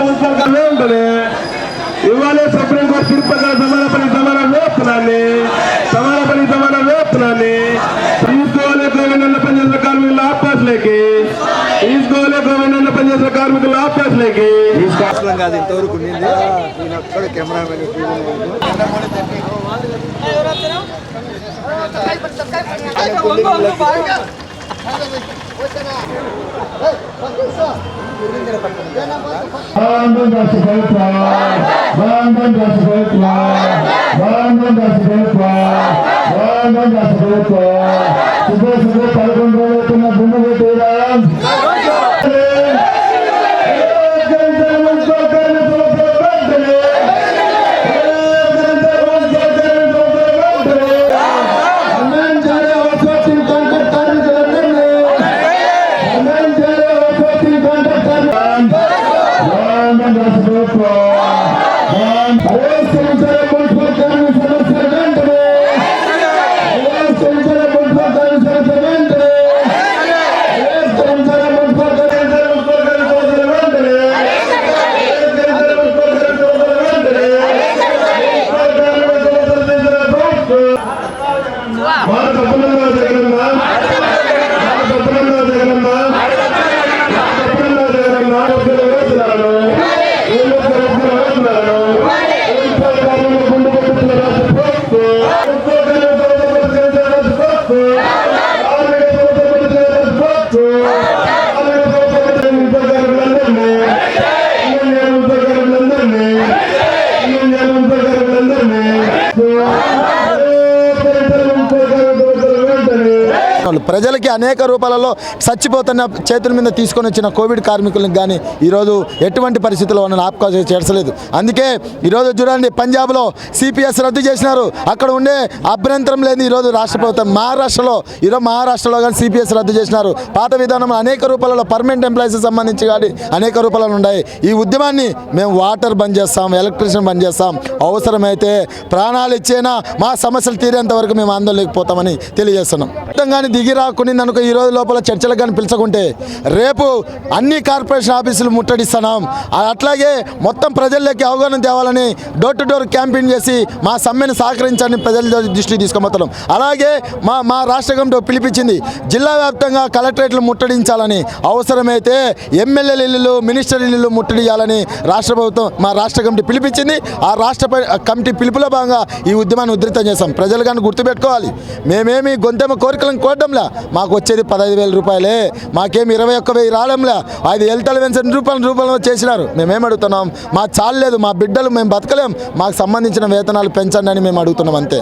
Municipal ఉంటుంది ఇవాళ supreme court తీర్పు ప్రకారం సమానపల్లి సమాన వేస్తున్నాన్ని సమానపల్లి సమాన వేస్తున్నాన్ని గోవిందన్న పనిచేసిన కార్మికుల ఆపాసలేకి. తీసుకోవాలి గోవిందన్న పనిచేసిన కార్మికుల ఆపాసలేకి. అసలు కాదు ఇంతవరకు ఉండింది. ఈయన ఒక్కడ cameraman Bandung Rasi Baiklah Bandung Rasi Baiklah Bandung Rasi Baiklah Bandung Rasi Lord. ప్రజలకి అనేక రూపాలలో చచ్చిపోతున్న చేతుల మీద తీసుకొని వచ్చిన కోవిడ్ కార్మికులకు కానీ ఈరోజు ఎటువంటి పరిస్థితుల్లో ఉన్న ఆపుకోవాల్సి చేర్చలేదు. అందుకే ఈరోజు చూడండి పంజాబ్లో సిపిఎస్ రద్దు చేసినారు. అక్కడ ఉండే అభ్యంతరం లేని ఈరోజు రాష్ట్ర ప్రభుత్వం మహారాష్ట్రలో ఈరోజు మహారాష్ట్రలో కానీ సిపిఎస్ రద్దు చేసినారు. పాత విధానం అనేక రూపాలలో పర్మనెంట్ ఎంప్లాయీస్ సంబంధించి కానీ అనేక రూపాలలో ఉన్నాయి. ఈ ఉద్యమాన్ని మేము వాటర్ బంద్ చేస్తాం ఎలక్ట్రిషన్ బంద్ చేస్తాం. అవసరమైతే ప్రాణాలు ఇచ్చేనా మా సమస్యలు తీరేంత వరకు మేము ఆందోళనకి పోతామని తెలియజేస్తున్నాం. మొత్తం కానీ దిగి రాకుండా అనుకో ఈ రోజు లోపల చర్చలకు కానీ పిలుచుకుంటే రేపు అన్ని కార్పొరేషన్ ఆఫీసులు ముట్టడిస్తున్నాం. అట్లాగే మొత్తం ప్రజల్లోకి అవగాహన తేవాలని డోర్ టు డోర్ క్యాంపెయిన్ చేసి మా సమ్మెను సహకరించాలని ప్రజల దృష్టికి తీసుకుపోతున్నాం అలాగే మా మా రాష్ట్ర కమిటీ పిలిపించింది జిల్లా వ్యాప్తంగా కలెక్టరేట్లు ముట్టడించాలని అవసరమైతే ఎమ్మెల్యేల ఇల్లు మినిస్టర్ ఇల్లు ముట్టడియాలని రాష్ట్ర ప్రభుత్వం మా రాష్ట్ర కమిటీ పిలిపించింది. ఆ రాష్ట్ర కమిటీ పిలుపులో భాగంగా ఈ ఉద్యమాన్ని ఉధృతం చేస్తాం ప్రజలు కానీ గుర్తుపెట్టుకోవాలి. మేమేమి గొంతెమ్మ కోరికలను కోటంలా మాకు వచ్చేది పదహైదు వేల రూపాయలే. మాకేమి ఇరవై ఒక్క వెయ్యి రావడంలా ఐదు వెళ్తాలు పెన్షన్ రూపాయల రూపాయలు చేసినారు? మేమేం అడుగుతున్నాం? మా చాలేదు మా బిడ్డలు మేము బతకలేం. మాకు సంబంధించిన వేతనాలు పెంచండి అని మేము అడుగుతున్నాం అంతే.